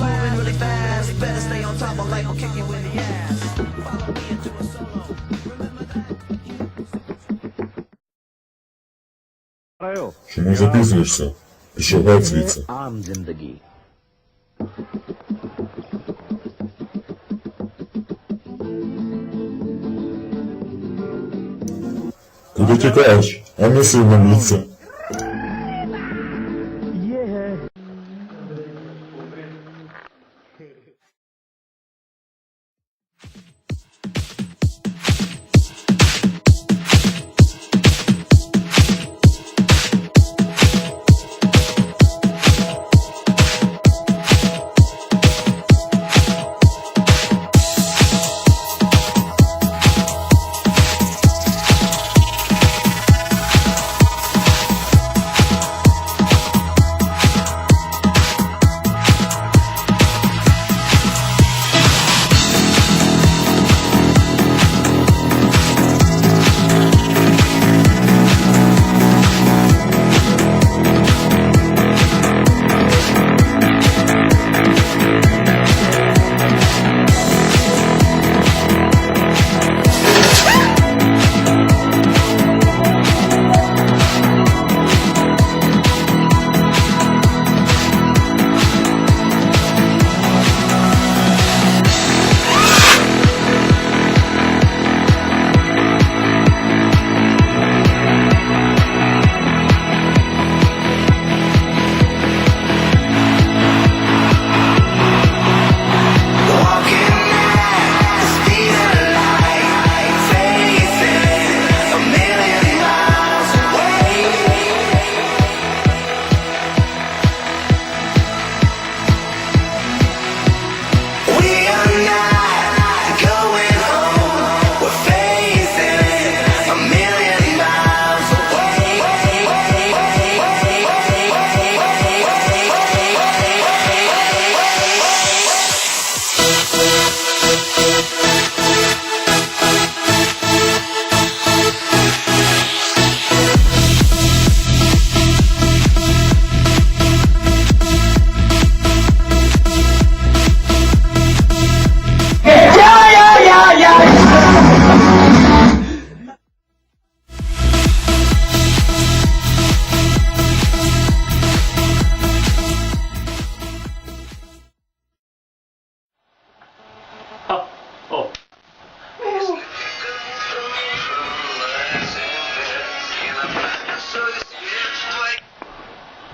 flowing really fast. Better stay on top, or life will kick you in the ass. Follow me into a solo. Remember that. Чому запізнюєшся? Пішов геть звідси. Ам зіндегі. Куди тікаєш? А не сильно міться.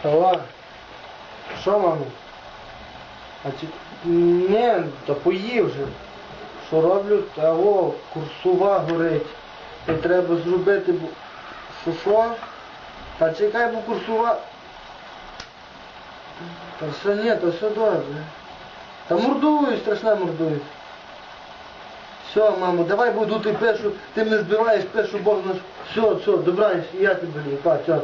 Алло. Що, мамо? А чи... Ні, та поїв вже. Що роблю? Та о, курсова горить. Та треба зробити, бо... Що що? Та чекай, бо курсова... Та все ні, та все добре. Та мордую, страшне мордую. Все, мамо, давай буду ти пишу, ти мене збиваєш, пишу Бог наш. Все, все, добраніч, і я тебе люблю. Чо.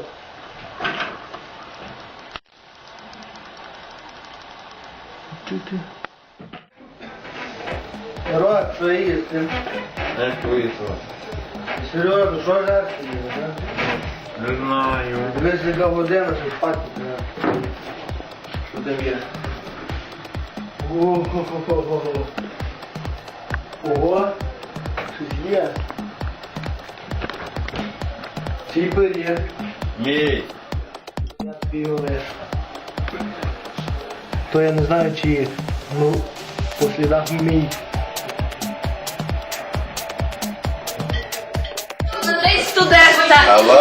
Ти-ти. Рот, що їсти? Як вийшло? Серйозно, що жарти? Не знаю. Дивись, яка година, що спати треба. Що там є? Ого. Ого. Щось є. Ціпер є. Мій. Я тобі його лишу. То я не знаю, чи ну, по слідах мій. Ти студентка.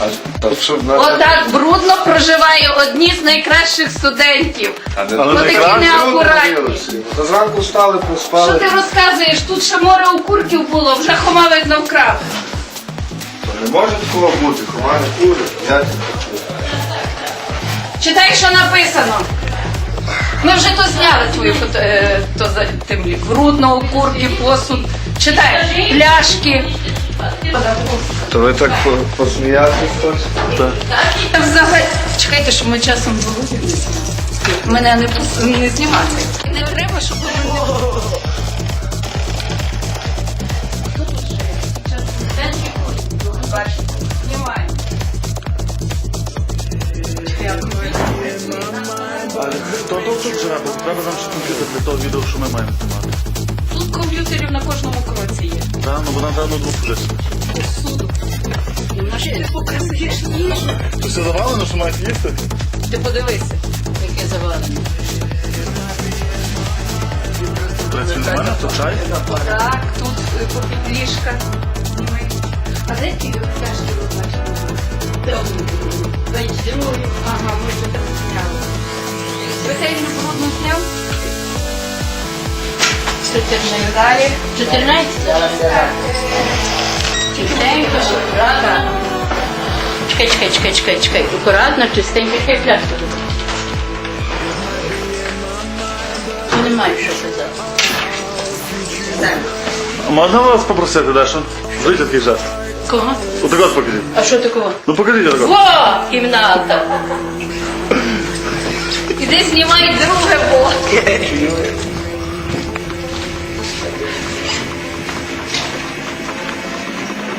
А то що в нас? Отак брудно проживає одні з найкращих студентів. А не Ну такі неакуратні. Та зранку встали, Що ти розказуєш? Тут ще море окурків було, вже хома видно вкрав. Не може такого бути, команди курять. Я Читай, що написано. Ми вже то зняли твою е, то за тим брудно, окурки, посуд. Читай, пляшки. То ви так по- посміятись? Взагалі, чекайте, щоб ми часом володів. Мене не, не знімати. Не треба, щоб ви мене Бачите, То то тут живе, бо треба нам ще комп'ютер для того відео, що ми маємо знімати. Тут комп'ютерів на кожному кроці є. Та, ну бо нам треба ноутбук вже. Суду. На ти показуєш їжу? То все завалено, що мають їсти? Ти подивися, яке нормально, то чай. Так, тут е, попід ліжка. А де ті пляшки ви бачите? Ага, ми вже так зняли. Ви цей не брудно зняв? Чотирнадцять. Далі. 14? Так. Чистенько, рада. Чекай, чекай, чекай, чекай, чекай. Акуратно, чистенько, хай пляшку. Не маю що казати. Можна вас попросити, Даша? Зробіть такий жест. Кого? Отак от покажіть. А що такого? Ну покажіть отак от. Во! Кімната! Іди знімай друге бо.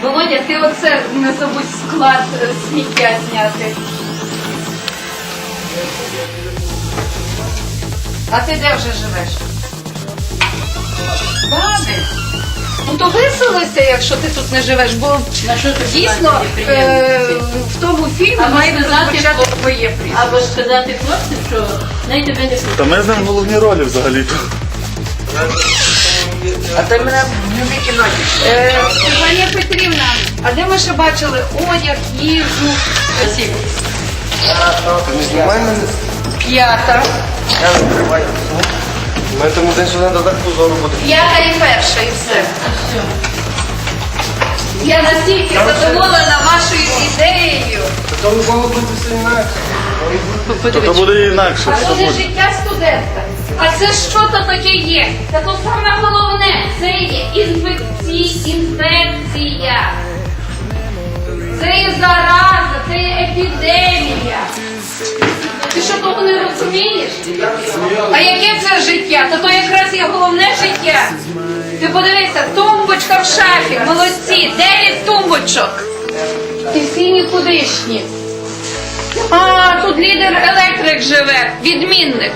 Володя, ти оце не забудь склад е, сміття зняти. А ти де вже живеш? Баби. Ну то виселися, якщо ти тут не живеш, бо На що ти дійсно е, в тому фільмі А має можна знати, твоє прізвище. Або ж сказати хлопцям, що най тебе не слухає. Та ми з ним головні ролі взагалі-то. Е, Стефанія Петрівна, а де ми ще бачили одяг, їжу? Не мене. П'ята. Я не. Ми тому день сюди до так позору буде. І перша, і все. Я настільки задоволена вашою ідеєю. То було бути все інакше. То, то буде інакше. А буде. життя студента. А це що то таке є? Та то саме головне, це є інфекції, інфекція. Це є зараза, це є епідемія. Ти що того не розумієш? А яке це життя? Та то якраз є головне життя. Ти подивися, тумбочка в шафі, молодці, дев'ять тумбочок. І всі нікудишні. А, тут лідер електрик живе, відмінник.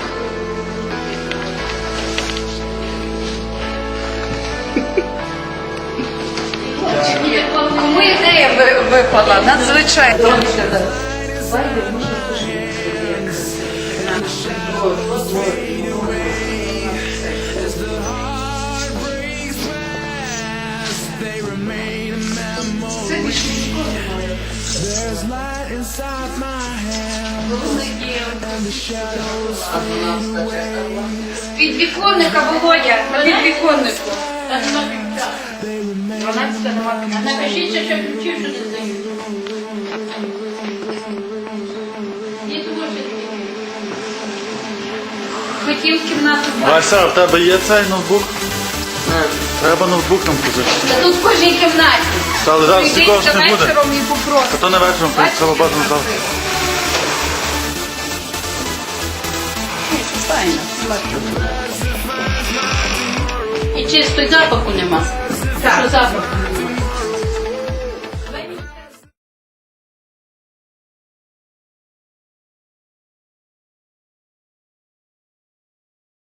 Кому ідея випала? Надзвичайно. Це більше ніколи немає. Під віконника, Володя, на підвіконнику. Та нема ключа. 12 нема ключа. Напишіться, що ключів, що не здають. Є дуже В кімнату. Вася, в тебе є цей ноутбук? Треба ноутбук нам позичити. Та тут в кожній кімнаті. Та але зараз Прийдіть нікого ж не буде. вечором і попросите. А то не вечором, то Бачите, треба бажано завтра. Файно. І чисто й запаху нема. Що запах?